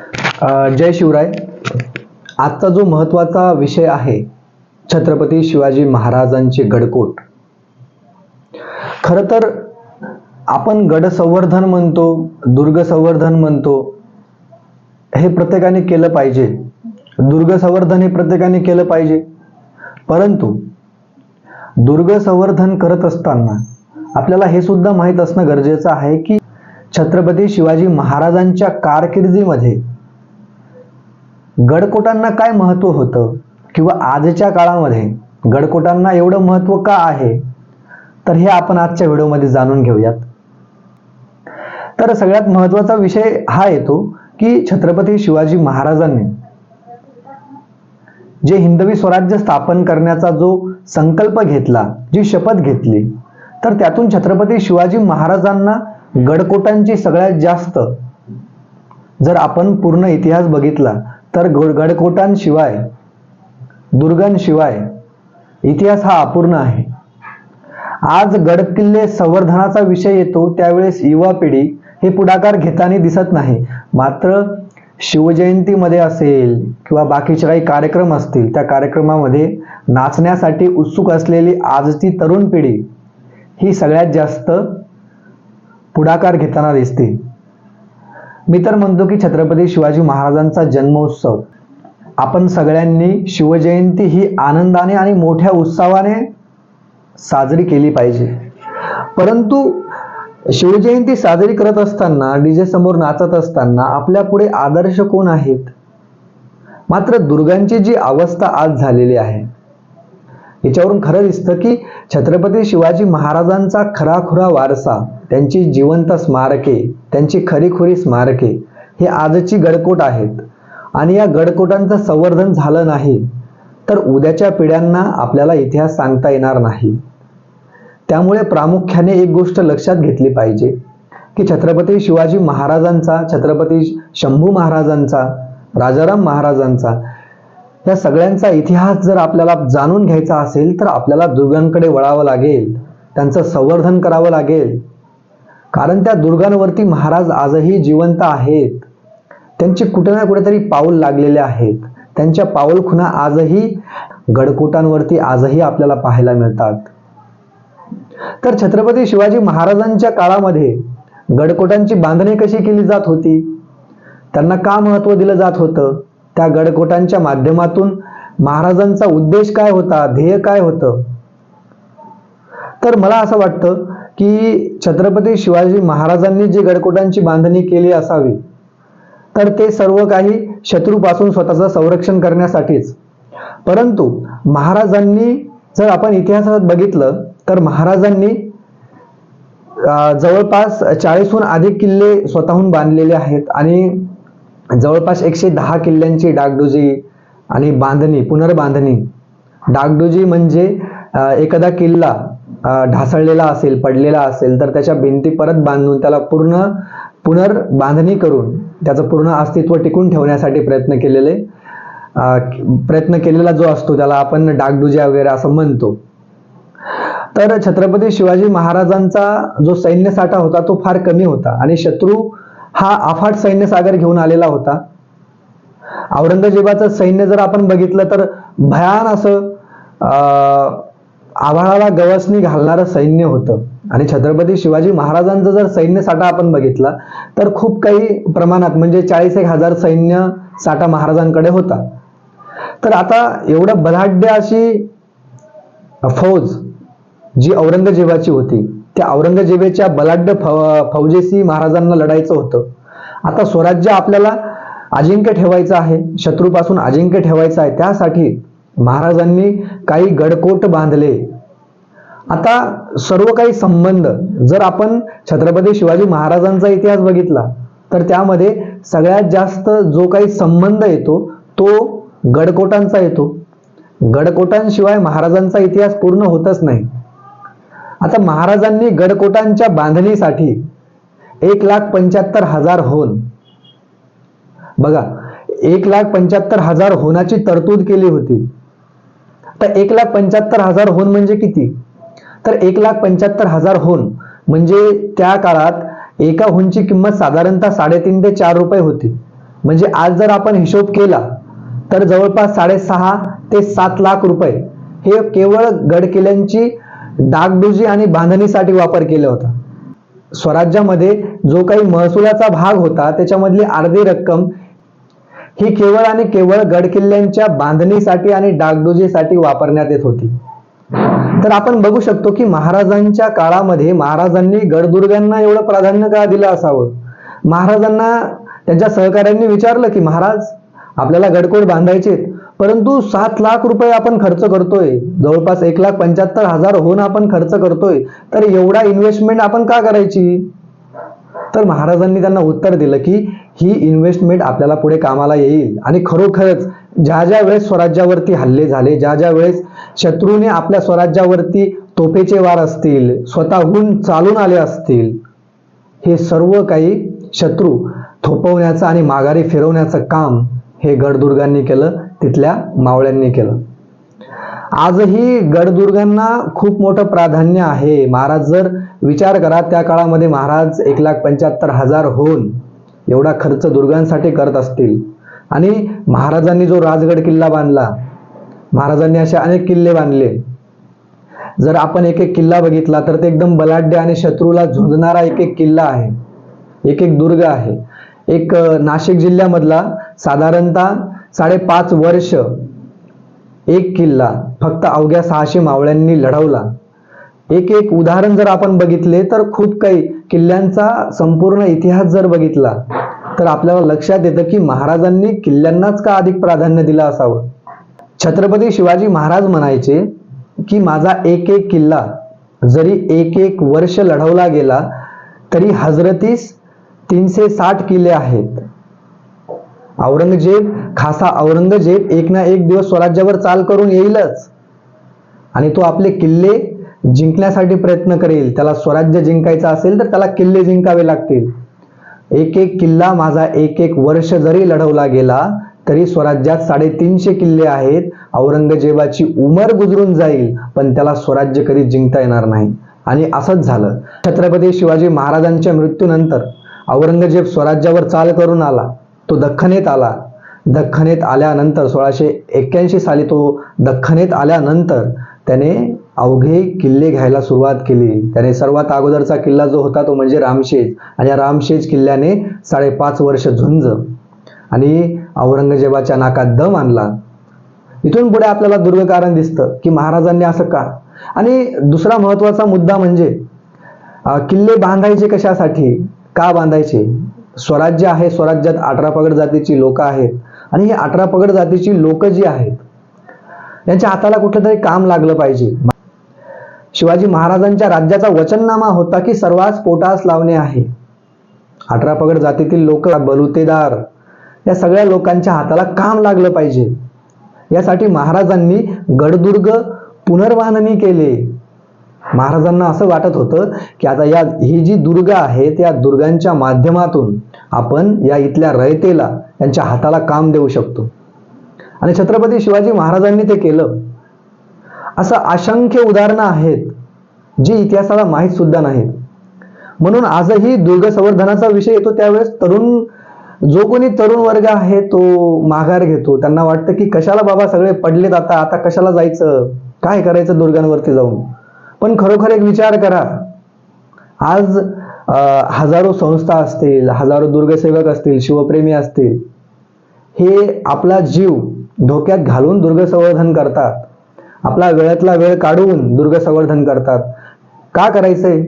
जय शिवराय. आजचा जो महत्त्वाचा विषय आहे छत्रपती शिवाजी महाराजांचे गडकोट. खर तर आपण गड संवर्धन म्हणतो दुर्ग संवर्धन म्हणतो हे प्रत्येकाने केलं पाहिजे. दुर्ग संवर्धन हे प्रत्येकाने केलं पाहिजे. परंतु दुर्ग संवर्धन करत असताना आपल्याला हे सुद्धा माहीत असणं गरजेचं आहे की छत्रपती शिवाजी महाराजांच्या कारकिर्दीमध्ये गडकोटांना काय महत्त्व होतं? किंवा आजच्या काळामध्ये गडकोटांना एवढं महत्त्व का आहे? तर हे आपण आजच्या व्हिडिओमध्ये जाणून घेऊयात. तर सगळ्यात महत्त्वाचा विषय हा येतो की छत्रपती शिवाजी महाराजांनी जे हिंदवी स्वराज्य स्थापन करण्याचा जो संकल्प घेतला जी शपथ घेतली तर त्यातून छत्रपती शिवाजी महाराजांना गडकोटांची सगळ्यात जास्त. जर आपण पूर्ण इतिहास बघितला तर गड गडकोटांशिवाय दुर्गांशिवाय इतिहास हा अपूर्ण आहे. आज गडकिल्ले संवर्धनाचा विषय येतो त्यावेळेस युवा पिढी हे पुढाकार घेताना दिसत नाही. मात्र शिवजयंतीमध्ये असेल किंवा बाकीचे काही कार्यक्रम असतील त्या कार्यक्रमामध्ये नाचण्यासाठी उत्सुक असलेली आजची तरुण पिढी ही सगळ्यात जास्त पुढाकार घेताना दिसते मी तर म्हणतो की छत्रपती शिवाजी महाराजांचा जन्मोत्सव. आपण सगळ्यांनी शिवजयंती ही आनंदाने आणि मोठ्या उत्साहाने साजरी केली पाहिजे. परंतु शिवजयंती साजरी करत असताना डीजे समोर नाचत असताना आपल्या पुढे आदर्श कोण आहेत? मात्र दुर्गांची जी अवस्था आज झालेली आहे याच्यावरून खरं दिसतं की छत्रपती शिवाजी महाराजांचा खराखुरा वारसा त्यांची जिवंत स्मारके त्यांची खरीखुरी स्मारके हे आजची गडकोट आहेत. आणि या गडकोटांचं संवर्धन झालं नाही तर उद्याच्या पिढ्यांना आपल्याला इतिहास सांगता येणार नाही. त्यामुळे प्रामुख्याने एक गोष्ट लक्षात घेतली पाहिजे की छत्रपती शिवाजी महाराजांचा छत्रपती शंभू महाराजांचा राजाराम महाराजांचा या सगळ्यांचा इतिहास जर आपल्याला जाणून घ्यायचा असेल तर आपल्याला दुर्गांकडे वळावं लागेल त्यांचं संवर्धन करावं लागेल. कारण त्या दुर्गांवरती महाराज आजही जिवंत आहेत. त्यांचे कुठे ना कुठेतरी पाऊल लागलेले आहेत. त्यांच्या पाऊल खुना आजही गडकोटांवरती आजही आपल्याला पाहायला मिळतात. तर छत्रपती शिवाजी महाराजांच्या काळामध्ये गडकोटांची बांधणी कशी केली जात होती? त्यांना का महत्त्व दिलं जात होतं? त्या गडकोटांच्या माध्यमातून महाराजांचा उद्देश काय होता? ध्येय काय होतं? तर मला असं वाटतं की छत्रपती शिवाजी महाराजांनी जी गडकोटांची बांधणी केली असावी तर ते सर्व काही शत्रूपासून स्वतःचं संरक्षण करण्यासाठीच. परंतु महाराजांनी जर आपण इतिहासात बघितलं तर महाराजांनी जवळपास चाळीसहून अधिक किल्ले स्वतःहून बांधलेले आहेत आणि जवळपास एकशे दहा किल्ल्यांची डागडुजी आणि बांधणी पुनर्बांधणी. डागडुजी म्हणजे एखादा किल्ला ढासळलेला असेल पडलेला असेल तर त्याच्या भिंती परत बांधून त्याला पूर्ण पुनर्बांधणी करून त्याचं पूर्ण अस्तित्व टिकून ठेवण्यासाठी प्रयत्न केलेले प्रयत्न केलेला जो असतो त्याला आपण डागडुज्या वगैरे असं म्हणतो. तर छत्रपती शिवाजी महाराजांचा जो सैन्य साठा होता तो फार कमी होता. आणि शत्रू हा अफाट सैन्य सागर घेऊन आलेला होता. औरंगजेबाचं सैन्य जर आपण बघितलं तर भयान असं अं, आभाळाला गवसणी घालणारं सैन्य होतं. आणि छत्रपती शिवाजी महाराजांचा जर सैन्य साठा आपण बघितला तर खूप काही प्रमाणात म्हणजे चाळीस एक हजार सैन्य साठा महाराजांकडे होता. तर आता एवढं बलाढ्य अशी फौज जी औरंगजेबाची होती त्या औरंगजेबाच्या बलाढ्य फौ फौजेशी महाराजांना लढायचं होतं. आता स्वराज्य आपल्याला अजिंक्य ठेवायचं आहे शत्रूपासून अजिंक्य ठेवायचं आहे त्यासाठी महाराजांनी काही गडकोट बांधले. आता सर्व काही संबंध जर आपण छत्रपती शिवाजी महाराजांचा इतिहास बघितला तर त्यामध्ये सगळ्यात जास्त जो काही संबंध येतो तो गडकोटांचा येतो. गडकोटांशिवाय महाराजांचा इतिहास पूर्ण होतच नाही. आता महाराजांनी गडकोटांच्या बांधणीसाठी एक लाख पंच्याहत्तर हजार होन बघा एक लाख पंच्याहत्तर हजार होनाची तरतूद केली होती. तर एक लाख पंच्याहत्तर हजार होन म्हणजे किती? तर एक लाख पंच्याहत्तर हजार होन म्हणजे त्या काळात एका होनची किंमत साधारणतः साडेतीन ते चार रुपये होती. म्हणजे आज जर आपण हिशोब केला तर जवळपास साडेसहा ते सात लाख रुपये हे केवळ गडकिल्ल्यांची डागडुजी आणि बांधणीसाठी वापर केला होता. स्वराज्यामध्ये जो काही महसुलाचा भाग होता त्याच्यामधली अर्धी रक्कम ही केवळ आणि केवळ गड किल्ल्यांच्या बांधणीसाठी आणि डागडुजीसाठी वापरण्यात येत होती. तर आपण बघू शकतो की महाराजांच्या काळामध्ये महाराजांनी गडदुर्गांना एवढं प्राधान्य का दिलं असावं? महाराजांना त्यांच्या सहकाऱ्यांनी विचारलं की महाराज आपल्याला गडकोट बांधायचे परंतु सात लाख रुपये आपण खर्च करतोय. जवळपास एक लाख पंच्याहत्तर हजार होऊन आपण खर्च करतोय. तर एवढा इन्व्हेस्टमेंट आपण का करायची? तर महाराजांनी त्यांना उत्तर दिलं की ही इन्व्हेस्टमेंट आपल्याला पुढे कामाला येईल. आणि खरोखरच ज्या ज्या वेळेस स्वराज्यावरती हल्ले झाले ज्या ज्या वेळेस शत्रूने आपल्या स्वराज्यावरती तोफेचे वार असतील स्वतःहून चालून आले असतील हे सर्व काही शत्रू थोपवण्याचं आणि माघारी फिरवण्याचं काम हे गडदुर्गांनी केलं तिथल्या मावळ्यांनी केलं. आजही गडदुर्गांना खूप मोठं प्राधान्य आहे. महाराज जर विचार करा त्या काळामध्ये महाराज एक लाख पंच्याहत्तर हजार होऊन एवढा खर्च दुर्गांसाठी करत असतील. आणि महाराजांनी जो राजगड किल्ला बांधला महाराजांनी असे अनेक किल्ले बांधले. जर आपण एक एक किल्ला बघितला तर ते एकदम बलाढ्य आणि शत्रूला झुंजणारा एक एक किल्ला आहे. एक एक दुर्ग आहे. एक नाशिक जिल्ह्यामधला साधारणतः साडेपाच वर्ष एक किल्ला फक्त अवघ्या सहाशे मावळ्यांनी लढवला. एक एक उदाहरण जर आपण बघितले तर खूप काही किल्ल्यांचा संपूर्ण इतिहास जर बघितला तर आपल्याला लक्षात येतं की महाराजांनी किल्ल्यांनाच का अधिक प्राधान्य दिलं असावं? छत्रपती शिवाजी महाराज म्हणायचे की माझा एक एक किल्ला जरी एक एक वर्ष लढवला गेला तरी हजरतीस तीनशे साठ किल्ले आहेत. औरंगजेब खासा औरंगजेब एक ना एक दिवस स्वराज्यावर चाल करून येईलच. आणि तो आपले किल्ले जिंकण्यासाठी प्रयत्न करेल. त्याला स्वराज्य जिंकायचं असेल तर त्याला किल्ले जिंकावे लागतील. एक एक किल्ला माझा एक एक वर्ष जरी लढवला गेला तरी स्वराज्यात साडेतीनशे किल्ले आहेत. औरंगजेबाची उमर गुजरून जाईल पण त्याला स्वराज्य कधी जिंकता येणार नाही. आणि असंच झालं. छत्रपती शिवाजी महाराजांच्या मृत्यूनंतर औरंगजेब स्वराज्यावर चाल करून आला. तो दख्खनेत आला. दख्खनेत आल्यानंतर सोळाशे एक्क्याऐंशी साली तो दख्खनेत आल्यानंतर त्याने अवघे किल्ले घ्यायला सुरुवात केली. त्याने सर्वात अगोदरचा किल्ला जो होता तो म्हणजे रामशेज. आणि या रामशेज किल्ल्याने साडेपाच वर्ष झुंज आणि औरंगजेबाच्या नाकात दम आणला. इथून पुढे आपल्याला दुर्गकारण दिसतं की महाराजांनी असं का? आणि दुसरा महत्त्वाचा मुद्दा म्हणजे किल्ले बांधायचे कशासाठी? का बांधायचे? स्वराज्य आहे स्वराज्यात अठरा पगड जातीची लोक आहेत. आणि ही अठरा पगड जातीची लोक जी आहेत यांच्या हाताला कुठलं तरी काम लागलं पाहिजे. शिवाजी महाराजांच्या राज्याचा वचननामा होता की सर्वांस पोटास लावणे आहे. अठरा पगड जातीतील लोक बलुतेदार या सगळ्या लोकांच्या हाताला काम लागलं पाहिजे. यासाठी महाराजांनी गडदुर्ग पुनर्वाहननी केले. महाराजांना असं वाटत होतं की आता या ही जी दुर्ग आहे त्या दुर्गांच्या माध्यमातून आपण या इथल्या रयतेला त्यांच्या हाताला काम देऊ शकतो. आणि छत्रपती शिवाजी महाराजांनी ते केलं. असं असंख्य उदाहरणं आहेत जी इतिहासाला माहीत सुद्धा नाहीत. म्हणून आजही दुर्ग संवर्धनाचा विषय येतो. त्यावेळेस तरुण जो कोणी तरुण वर्ग आहे तो माघार घेतो. त्यांना वाटतं की कशाला बाबा सगळे पडलेत आता? आता कशाला जायचं? काय करायचं दुर्गांवरती जाऊन? पण खरोखर एक विचार करा. आज हजारो संस्था असतील हजारो दुर्गसेवक असतील शिवप्रेमी असतील हे आपला जीव धोक्यात घालून दुर्ग संवर्धन करतात. आपला वेळातला वेळ काढून दुर्ग संवर्धन करतात. का करायचंय?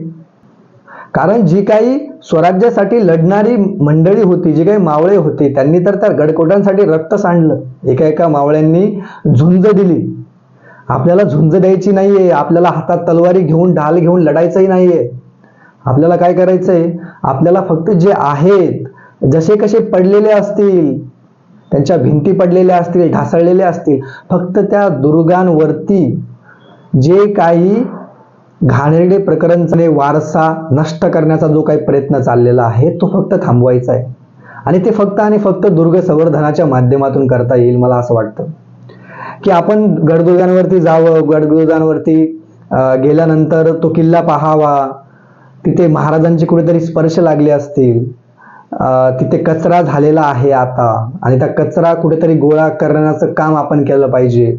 कारण जी काही स्वराज्यासाठी लढणारी मंडळी होती जी काही मावळे होती त्यांनी तर त्या गडकोटांसाठी रक्त सांडलं. एका एका मावळ्यांनी झुंज दिली. आपल्याला झुंज द्यायची नाहीये आपल्याला हातात तलवारी घेऊन ढाल घेऊन लढायचंही नाहीये. आपल्याला काय करायचंय? आपल्याला फक्त जे आहेत जसे कसे पडलेले असतील त्यांच्या भिंती पडलेल्या असतील ढासळलेल्या असतील फक्त त्या दुर्गांवरती जे काही घाणेरडे प्रकरणचे वारसा नष्ट करण्याचा जो काही प्रयत्न चाललेला आहे तो फक्त थांबवायचा आहे. आणि ते फक्त आणि फक्त दुर्ग संवर्धनाच्या माध्यमातून करता येईल मला असं वाटतं. की आपण गडदुर्गांवरती जावं गडदुर्गांवरती गेल्यानंतर तो किल्ला पाहावा तिथे महाराजांचे कुठेतरी स्पर्श लागले असतील तिथे कचरा झालेला आहे आता आणि त्या कचरा कुठेतरी गोळा करण्याचं काम आपण केलं पाहिजे.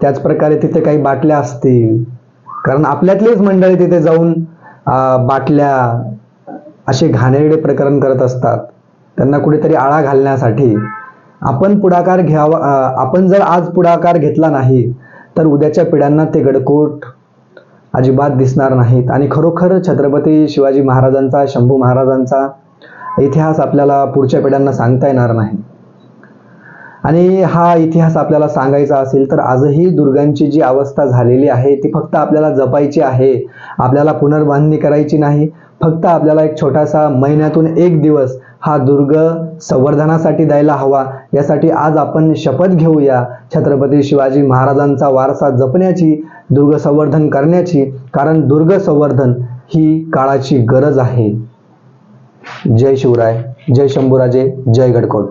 त्याचप्रकारे तिथे काही बाटल्या असतील. कारण आपल्यातलीच मंडळी तिथे जाऊन बाटल्या असे घाणेरडे प्रकरण करत असतात. त्यांना कुठेतरी आळा घालण्यासाठी आपण पुढाकार घ्यावा आपण जर आज पुढाकार घेतला नाही तर उद्याच्या पिढ्यांना ते गडकोट अजिबात दिसणार नाहीत. आणि खरोखर छत्रपती शिवाजी महाराजांचा शंभू महाराजांचा इतिहास आपल्याला पुढच्या पिढ्यांना सांगता येणार नाही. आणि हा इतिहास आपल्याला सांगायचा असेल तर आजही दुर्गांची जी अवस्था झालेली आहे ती फक्त आपल्याला जपायची आहे. आपल्याला पुनर्बांधणी करायची नाही. फक्त आपल्याला एक छोटासा महिन्यातून एक दिवस हा दुर्ग संवर्धनासाठी द्यायला हवा. यासाठी आज आपण शपथ घेऊया. छत्रपती शिवाजी महाराजांचा वारसा जपण्याची दुर्ग संवर्धन करण्याची. कारण दुर्ग संवर्धन ही काळाची गरज आहे. जय शिवराय जय शंभूराजे जय गडकोट.